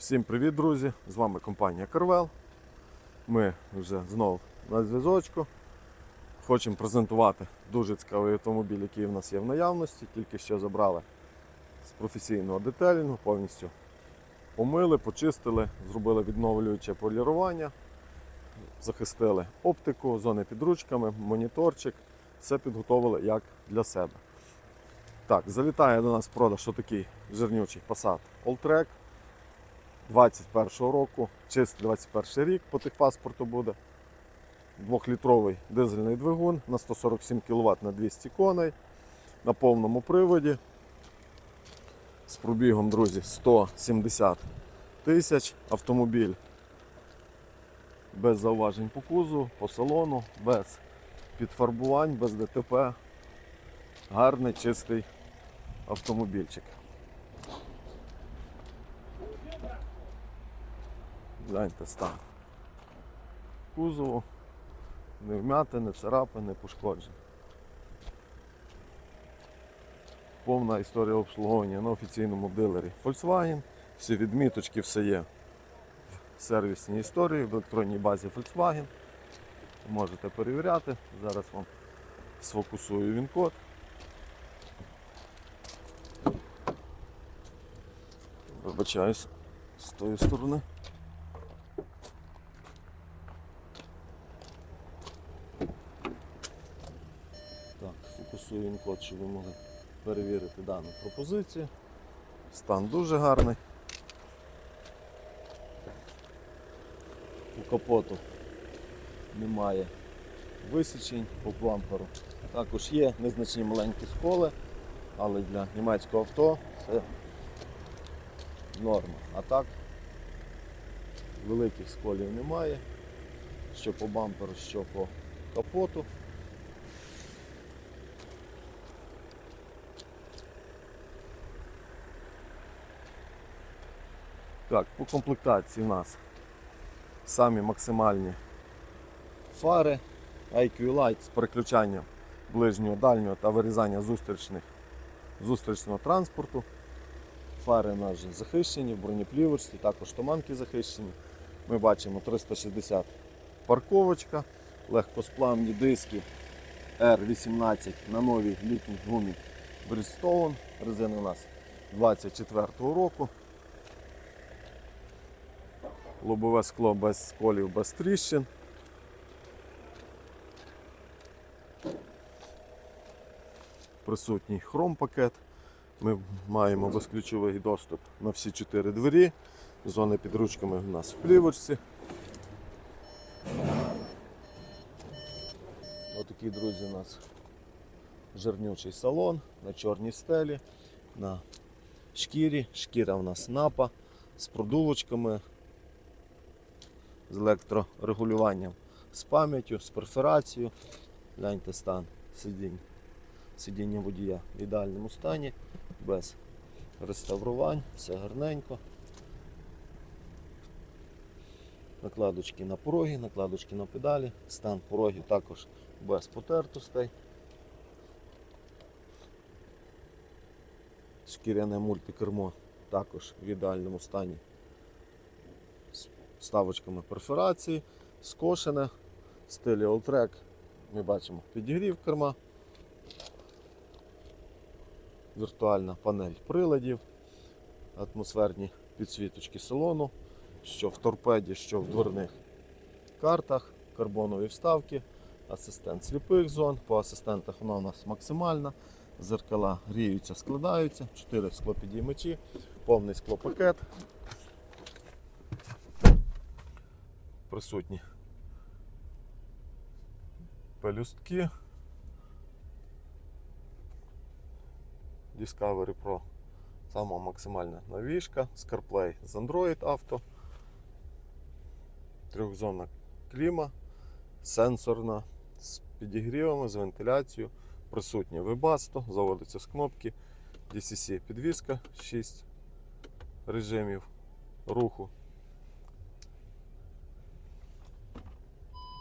Всім привіт, друзі! З вами компанія Carvel. Ми вже знову на зв'язочку. Хочемо презентувати дуже цікавий автомобіль, який в нас є в наявності. Тільки що забрали з професійного детелінгу, повністю помили, почистили, зробили відновлююче полірування, захистили оптику, зони під ручками, моніторчик. Все підготовили як для себе. Так, залітає до нас в продаж отакий жирнючий Passat Alltrack 21 року, чистий 21 рік по техпаспорту буде. Двохлітровий дизельний двигун на 147 кВт на 200 коней на повному приводі. З пробігом, друзі, 170 тисяч. Автомобіль без зауважень по кузову, по салону, без підфарбувань, без ДТП. Гарний чистий автомобільчик. Гляньте стан. Кузову, не вмяти, не царапи, не пошкоджень. Повна історія обслуговування на офіційному дилері Volkswagen. Всі відміточки, все є в сервісній історії, в електронній базі Volkswagen. Можете перевіряти. Зараз вам сфокусую він код. Вибачаюсь з тої сторони. Так, фокусую щоб ви могли перевірити дану пропозицію. Стан дуже гарний. У капоту немає висічень по бамперу. Також є незначні маленькі сколи, але для німецького авто це норма. А так великих сколів немає. Що по бамперу, що по капоту. Так, по комплектації у нас самі максимальні фари IQ Light з переключанням ближнього, дальнього та вирізання зустрічних, зустрічного транспорту. Фари у захищені, в бронеплівочці, також туманки захищені. Ми бачимо 360 парковочка, легкосплавні диски R18 на новій літній гумі Bridgestone. Резина у нас 24-го року. Лобове скло без сколів, без тріщин. Присутній хром-пакет. Ми маємо безключовий доступ на всі чотири двері. Зони під ручками у нас в плівочці. Отакий, друзі, у нас жирнючий салон на чорній стелі, на шкірі. Шкіра у нас напа з продувочками, з електрорегулюванням, з пам'яттю, з перфорацією. Гляньте стан сидінь. Сидіння водія в ідеальному стані, без реставрувань, все гарненько. Накладочки на пороги, накладочки на педалі, стан порогів також без потертостей. Шкіряне мультикермо також в ідеальному стані з ставочками перфорації, скошене, в стилі Alltrack. Ми бачимо підігрів керма, віртуальна панель приладів, атмосферні підсвіточки салону, що в торпеді, що в дверних картах, карбонові вставки, асистент сліпих зон. По асистентах вона у нас максимальна. Зеркала гріються, складаються, 4 склопідіймачі, повний склопакет. Присутні пелюстки. Discovery Pro. Сама максимальна новішка. ScarPlay з Android Auto. Трьохзонна кліма, сенсорна з підігрівами, з вентиляцією. Присутнє Webasto, заводиться з кнопки. DCC підвіска 6 режимів руху.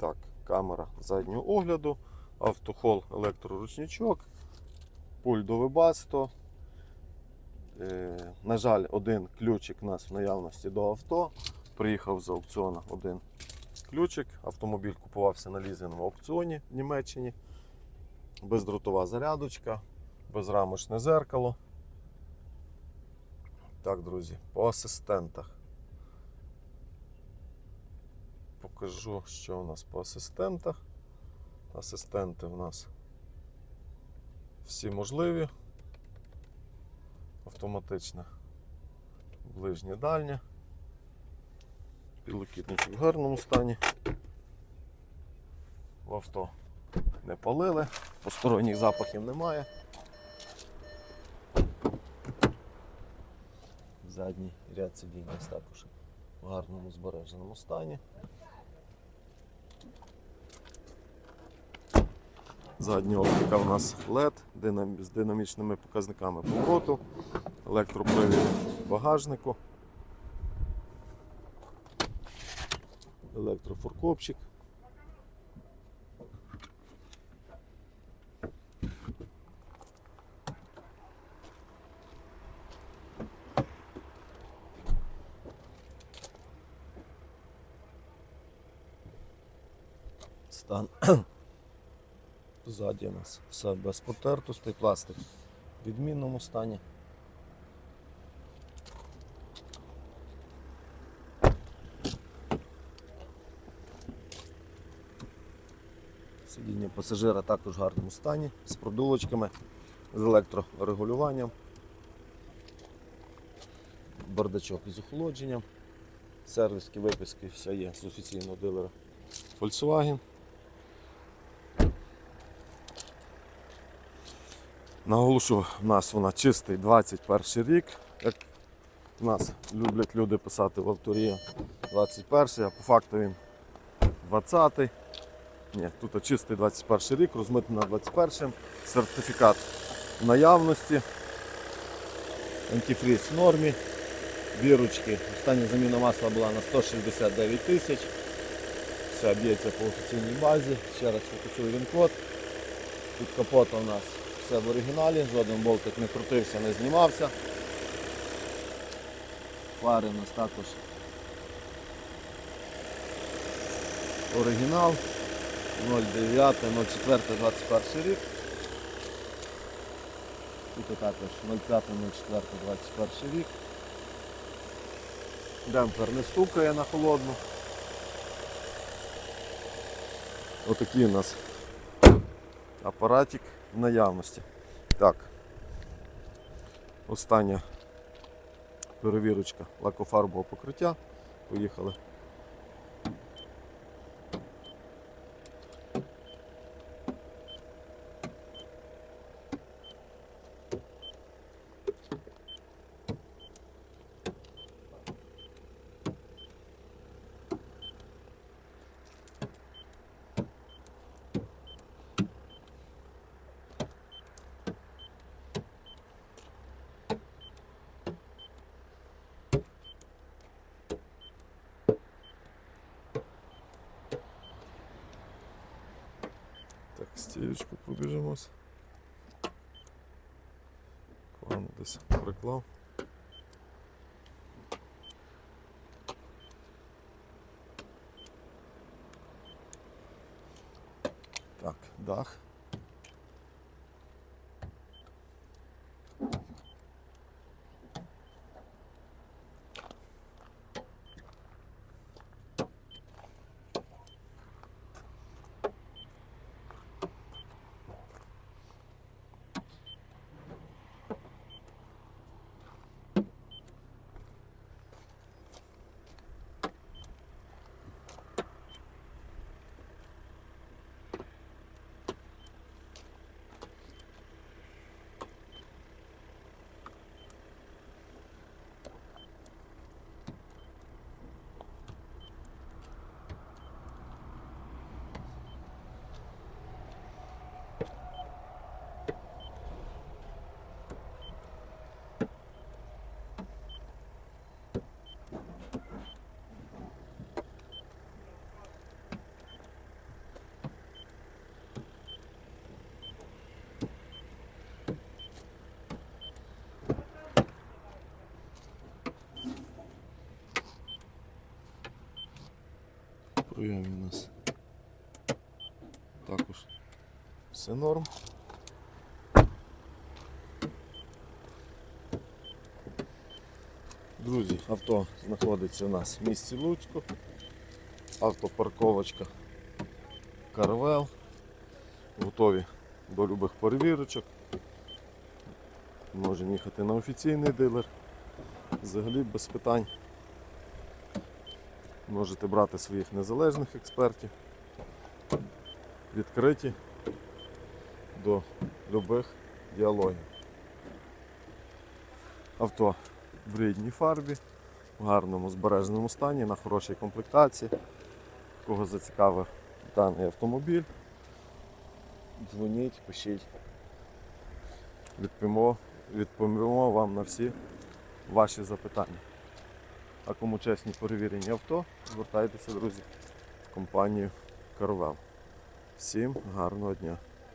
Так, камера заднього огляду, автохол, електроручничок, пульт до Webasto, Е, на жаль, один ключик у нас в наявності до авто. Приїхав з аукціону один ключик. Автомобіль купувався на лізинговому аукціоні в Німеччині. Бездротова зарядочка, безрамочне зеркало. Так, друзі, по асистентах. Покажу, що у нас по асистентах. Асистенти у нас всі можливі. Автоматичне ближнє дальнє. Підлокітничок в гарному стані. В авто не палили, посторонніх запахів немає. Задній ряд сидінь також в гарному збереженому стані. Задня оптика у нас LED з динамічними показниками повороту, електропривід багажнику, електрофоркопчик. Стан Ззаді у нас все без потертостей, пластик в відмінному стані. Сидіння пасажира також в гарному стані, з продулочками, з електрорегулюванням, бардачок із охолодженням, сервіски, виписки, все є з офіційного дилера Volkswagen. Наголошу, в нас вона чистий 21 рік. Як в нас люблять люди писати в авторі 21, а по факту він 20-й. Ні, тут чистий 21 рік, розмитий на 21. Сертифікат наявності. Антифріз в нормі. Бірочки. Остання заміна масла була на 169 тисяч. Все б'ється по офіційній базі. Ще раз фокусую він код. Під капотом у нас все в оригіналі, жоден болтик не крутився, не знімався. Фари у нас також оригінал 09, 04, 21 рік. Тут також 05, 04, 21 рік. Демпфер не стукає на холодну. Отакий у нас апаратик в наявності. Так. Остання перевірочка лакофарбового покриття. Поїхали. Так, стіючку пробіжимось. План десь приклав. Так, дах. Пройомі у нас також все норм. Друзі, авто знаходиться у нас в місті Луцьку. Автопарковочка Карвел. Готові до любих перевірочок. Можемо їхати на офіційний дилер. Взагалі без питань. Можете брати своїх незалежних експертів. Відкриті до любих діалогів. Авто в рідній фарбі, в гарному збереженому стані, на хорошій комплектації. Кого зацікавив даний автомобіль, дзвоніть, пишіть. Відповімо, відповімо вам на всі ваші запитання. А кому чесні перевірені авто, звертайтеся, друзі, в компанію Карвел. Всім гарного дня!